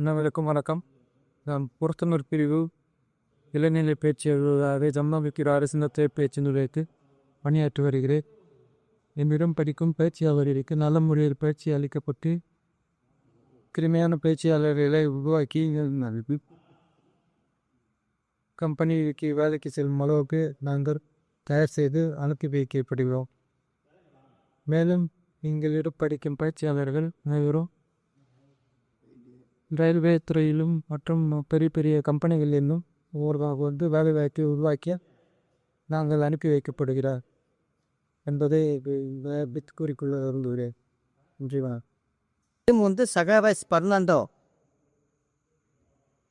அனைவருக்கும் வணக்கம். நான் புறத்தனூர் பிரிவு இளநிலை பேச்சியலாளரை ஜம்னாவிக்கிற அரசினத்தை பேச்சு நிலையத்தில் பணியாற்றி வருகிறேன். என்னிடம் படிக்கும் பயிற்சியாளர்களுக்கு நல்ல முறையில் பயிற்சி அளிக்கப்பட்டு கிருமையான பயிற்சியாளர்களை உருவாக்கி கம்பெனிக்கு வேலைக்கு செல்லும் அளவுக்கு நாங்கள் தயார் செய்து அனுப்பி வைக்கப்படுகிறோம். மேலும் எங்களிடம் படிக்கும் பயிற்சியாளர்கள் அனைவரும் ரயில்வே துறையிலும் மற்றும் பெரிய பெரிய கம்பெனிகளிலும் ஒருவராக வந்து வேலைவாய்ப்பை உருவாக்கி நாங்கள் அனுப்பி வைக்கப்படுகிறார் என்பதை பித் கூறிக்கொள்ள விரும்புகிறேன் நன்றிவா வந்து சகாவாஸ் பர்னாண்டோ.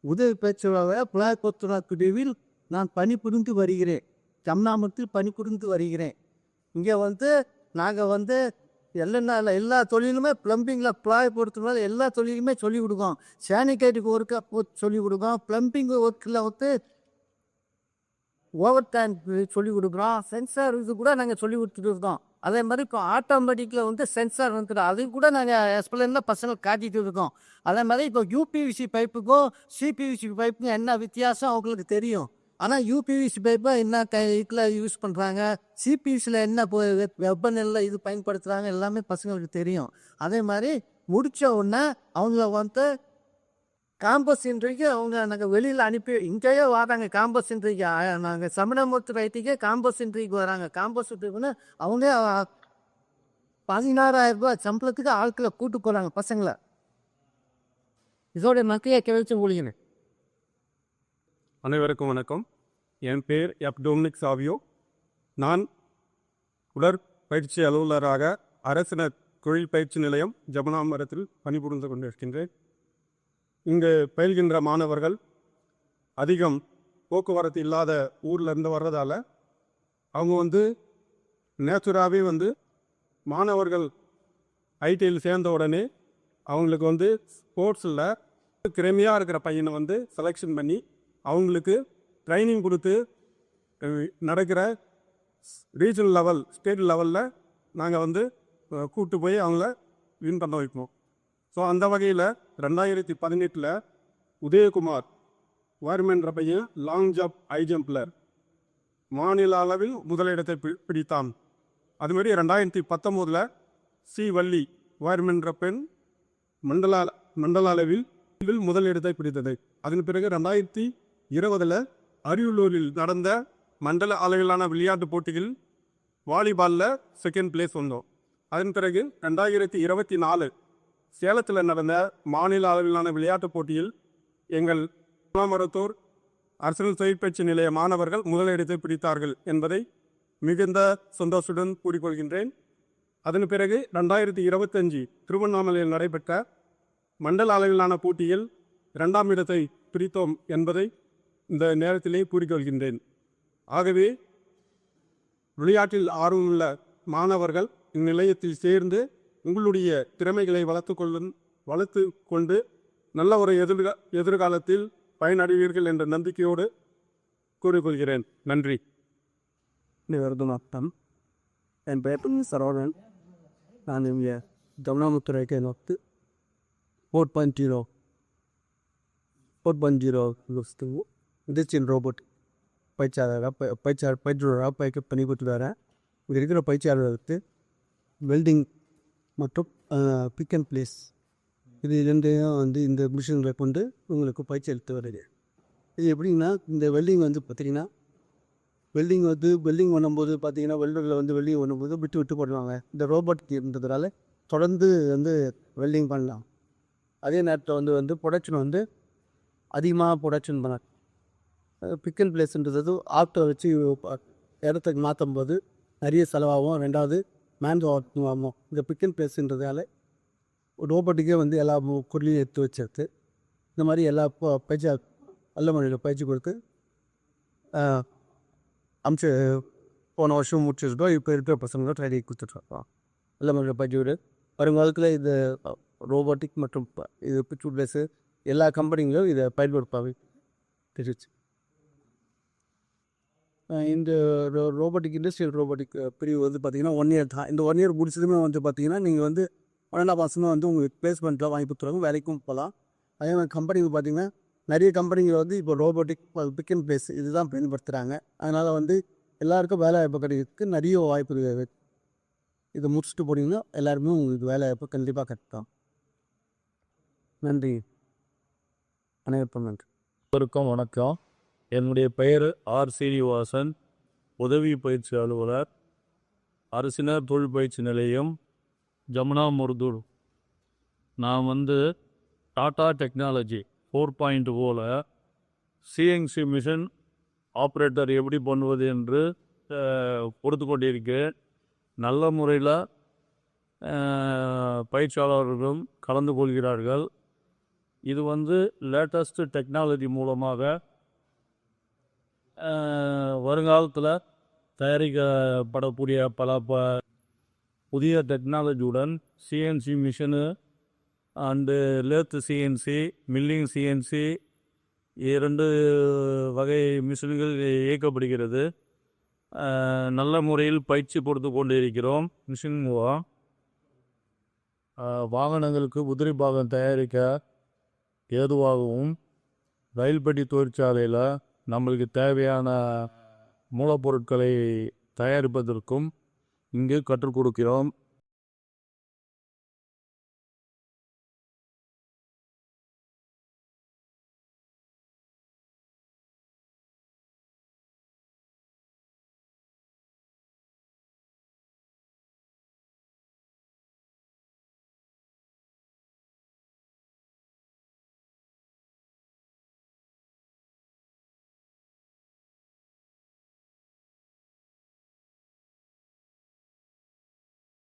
உதவி பேச்சாளர் புலாகோத்துரா பிரிவில் நான் பணிபுரிந்து வருகிறேன். ஜம்னாமத்தில் பணிபுரிந்து வருகிறேன். இங்கே வந்து நாங்கள் வந்து எல்லா எல்லா தொழிலுமே ப்ளம்பிங்கில் ப்ளாய் பொறுத்தவரை எல்லா தொழிலுமே சொல்லிக் கொடுக்கும். சானிடைட்டுக்கு ஒர்க்கு சொல்லிக் கொடுக்கும். ப்ளம்பிங் ஒர்க்கில் வந்து ஓவர் டைம் சொல்லிக் கொடுக்குறோம். சென்சார் இது கூட நாங்கள் சொல்லி கொடுத்துட்டு இருக்கோம். அதே மாதிரி இப்போ ஆட்டோமேட்டிக்கில் வந்து சென்சார் வந்துடும் அது கூட நாங்கள் எக்ஸ்பிளைனில் பசங்க காட்டிகிட்டு இருக்கோம். அதே மாதிரி இப்போ யூபிவிசி பைப்புக்கும் சிபிவிசி பைப்புக்கும் என்ன வித்தியாசம் அவங்களுக்கு தெரியும்? ஆனால் யூபிவிசி பைப்பை என்ன இதில் யூஸ் பண்ணுறாங்க சிபிஎஸ்சியில் என்ன வெப்பநிலையில் இது பயன்படுத்துகிறாங்க எல்லாமே பசங்களுக்கு தெரியும். அதே மாதிரி முடித்த உடனே அவங்கள வந்து காம்பஸ் இன்றைக்கு அவங்க நாங்கள் வெளியில் அனுப்பி இங்கேயே வராங்க. காம்பஸ் இன்றைக்கு நாங்கள் சமணமூர்த்தி ரைட்டுக்கே காம்பஸ் இன்றைக்கு வராங்க. காம்பஸ் இன்றைக்குன்னு அவங்க பதினாறாயிரம் ரூபாய் சம்பளத்துக்கு ஆட்களை கூட்டு போகிறாங்க பசங்களை. இதோட மக்கையை கிளச்சி முடியணும் அனைவருக்கும் வணக்கம். என் பேர் எப் டொமினிக் சாவியோ. நான் உடற்பயிற்சி அலுவலராக அரசினர் தொழில் பயிற்சி நிலையம் ஜபனாமரத்தில் பணிபுரிந்து கொண்டிருக்கின்றேன். இங்கு பயில்கின்ற மாணவர்கள் அதிகம் போக்குவரத்து இல்லாத ஊரில் இருந்து வர்றதால அவங்க வந்து நேச்சுராகவே வந்து மாணவர்கள் ஐடியில் சேர்ந்த உடனே அவங்களுக்கு வந்து ஸ்போர்ட்ஸில் திறமையாக இருக்கிற பையனை வந்து செலெக்ஷன் பண்ணி அவங்களுக்கு ட்ரைனிங் கொடுத்து நடக்கிற ரீஜனல் லெவல் ஸ்டேட் லெவலில் நாங்கள் வந்து கூப்பிட்டு போய் அவங்கள வின் பண்ண வைப்போம். ஸோ அந்த வகையில் ரெண்டாயிரத்தி பதினெட்டில் உதயகுமார் வார்மென்ற பையன் லாங் ஜம்ப் ஹை ஜம்பில் மாநில அளவில் முதலிடத்தை பி- பிடித்தான். அதுமாரி ரெண்டாயிரத்தி பத்தொம்போதில் சி. வள்ளி வார்மென்ற பெண் மண்டல மண்டல அளவில் முதலிடத்தை பிடித்தது. அதன் பிறகு ரெண்டாயிரத்தி இருபதில் அரியலூரில் நடந்த மண்டல அளவிலான விளையாட்டுப் போட்டியில் வாலிபாலில் செகண்ட் பிளேஸ் வந்தோம். அதன் பிறகு ரெண்டாயிரத்தி இருபத்தி நாலு சேலத்தில் நடந்த மாநில அளவிலான விளையாட்டுப் போட்டியில் எங்கள் மருத்துவர் அரசியல் தொழிற்பயிற்சி நிலைய மாணவர்கள் முதலிடத்தை பிடித்தார்கள் என்பதை மிகுந்த சந்தோஷத்துடன் கூறிக்கொள்கின்றேன். அதன் பிறகு ரெண்டாயிரத்தி இருபத்தஞ்சி திருவண்ணாமலையில் நடைபெற்ற மண்டல அளவிலான போட்டியில் இரண்டாம் இடத்தை பிரித்தோம் என்பதை இந்த நேரத்திலே கூறிக்கொள்கின்றேன். ஆகவே விளையாட்டில் ஆர்வமுள்ள மாணவர்கள் இந்நிலையத்தில் சேர்ந்து உங்களுடைய திறமைகளை வளர்த்து கொள்ளும் வளர்த்து கொண்டு நல்ல ஒரு எதிர்கா எதிர்காலத்தில் பயனடைவீர்கள் என்ற நம்பிக்கையோடு கூறிக்கொள்கிறேன். நன்றி. அனைவருக்கும் என் பெயர் சரவணன். நான் இங்கே தமிழ்நாட்டுத்துறைக்கு நோக்கு four point zero four point zero industrial robot பயிற்சியாளராக பயிற்சியாளர் பயிற்றுவராக பயிற்க பணிபுரித்து வரேன் இங்கே இருக்கிற பயிற்சியாளர்களுக்கு வெல்டிங் மற்றும் பிக் அண்ட் பிளேஸ் இது ரெண்டையும் வந்து இந்த மிஷின்களை கொண்டு உங்களுக்கு பயிற்சி அளித்து வருது இது எப்படின்னா இந்த வெல்டிங் வந்து பார்த்திங்கன்னா வெல்டிங் வந்து வெல்டிங் பண்ணும்போது பார்த்தீங்கன்னா வெல்டரில் வந்து வெல்டிங் பண்ணும்போது விட்டு விட்டு போடுவாங்க இந்த ரோபோட் இருந்ததுனால தொடர்ந்து வந்து வெல்டிங் பண்ணலாம் அதே நேரத்தில் வந்து வந்து ப்ரொடக்ஷன் வந்து அதிகமாக ப்ரொடக்ஷன் பண்ண பிக்கல் பிளேஸ்ன்றது ஆட்டோ வச்சு இடத்துக்கு மாற்றும் போது நிறைய செலவாகும். ரெண்டாவது மேன் ஆகும் இந்த பிக்கல் பிளேஸ்ன்றதால ரோபோட்டுக்கே வந்து எல்லா குரலையும் எடுத்து வச்சிருக்கு இந்த மாதிரி எல்லா பயிற்சி நல்ல முறையில் பயிற்சி கொடுத்து அமுச்சு அமிச்சு போன வருஷம் முடிச்சிருக்கோம் இப்போ இருக்கிற பசங்களும் ட்ரைனிங் கொடுத்துட்ருக்கோம் நல்ல முறையில் பயிற்சி விடு வருங்காலத்தில் இது ரோபோட்டிக் மற்றும் இது பிச்சு பிளேஸு எல்லா கம்பெனிங்களும் இதை பயன்படுத்தாவே தெரிவிச்சு இந்த ரோ- ரோபோட்டிக் இண்டஸ்ட்ரியல் ரோபோட்டிக் பிரிவு வந்து பார்த்தீங்கன்னா ஒன் இயர் தான். இந்த ஒன் இயர் முடிச்சதுமே வந்து பார்த்தீங்கன்னா நீங்கள் வந்து பன்னெண்டாம் மாதமே வந்து உங்களுக்கு பிளேஸ்மெண்ட்டில் வாங்கி கொடுத்துருவாங்க வேலைக்கும் போகலாம் அதே மாதிரி கம்பெனிக்கு பார்த்திங்கன்னா நிறைய கம்பெனிகள் வந்து இப்போ ரோபோட்டிக் பிக் அண்ட் பிளேஸ் இதுதான் பயன்படுத்துகிறாங்க அதனால் வந்து எல்லாருக்கும் வேலை வாய்ப்பு கிடைக்கிறதுக்கு நிறைய வாய்ப்பு இதை முடிச்சுட்டு போனீங்கன்னா எல்லாருமே உங்களுக்கு வேலை வாய்ப்பு கண்டிப்பாக கிடைக்கும். நன்றி. அனைவருக்கும் நன்றி. வணக்கம். என்னுடைய பெயர் ஆர். சீனிவாசன். உதவி பயிற்சி அலுவலர். அரசினர் தொழில் பயிற்சி நிலையம் ஜமுனா முர்தூர் நான் வந்து டாடா டெக்னாலஜி ஃபோர் பாயிண்ட் ஓவில் சிஎன்சி மிஷின் ஆப்ரேட்டர் எப்படி பண்ணுவது என்று கொடுத்து கொண்டிருக்கேன் நல்ல முறையில் பயிற்சியாளர்களும் கலந்து கொள்கிறார்கள். இது வந்து லேட்டஸ்ட் டெக்னாலஜி மூலமாக வருங்காலத்தில் தயாரிக்கப்படக்கூடிய பல ப புதிய டெக்னாலஜியுடன் CNC machine and lathe CNC milling CNC இரண்டு வகை மிஷின்கள் இயக்கப்படுகிறது. நல்ல முறையில் பயிற்சி கொடுத்து கொண்டு இருக்கிறோம் மிஷின் மூலம் வாகனங்களுக்கு உதிரி பாகம் தயாரிக்க ஏதுவாகவும் ரயில்பட்டி தொழிற்சாலையில் நம்மளுக்கு தேவையான மூலப்பொருட்களை தயாரிப்பதற்கும் இங்கு கற்றுக் கொடுக்கிறோம்.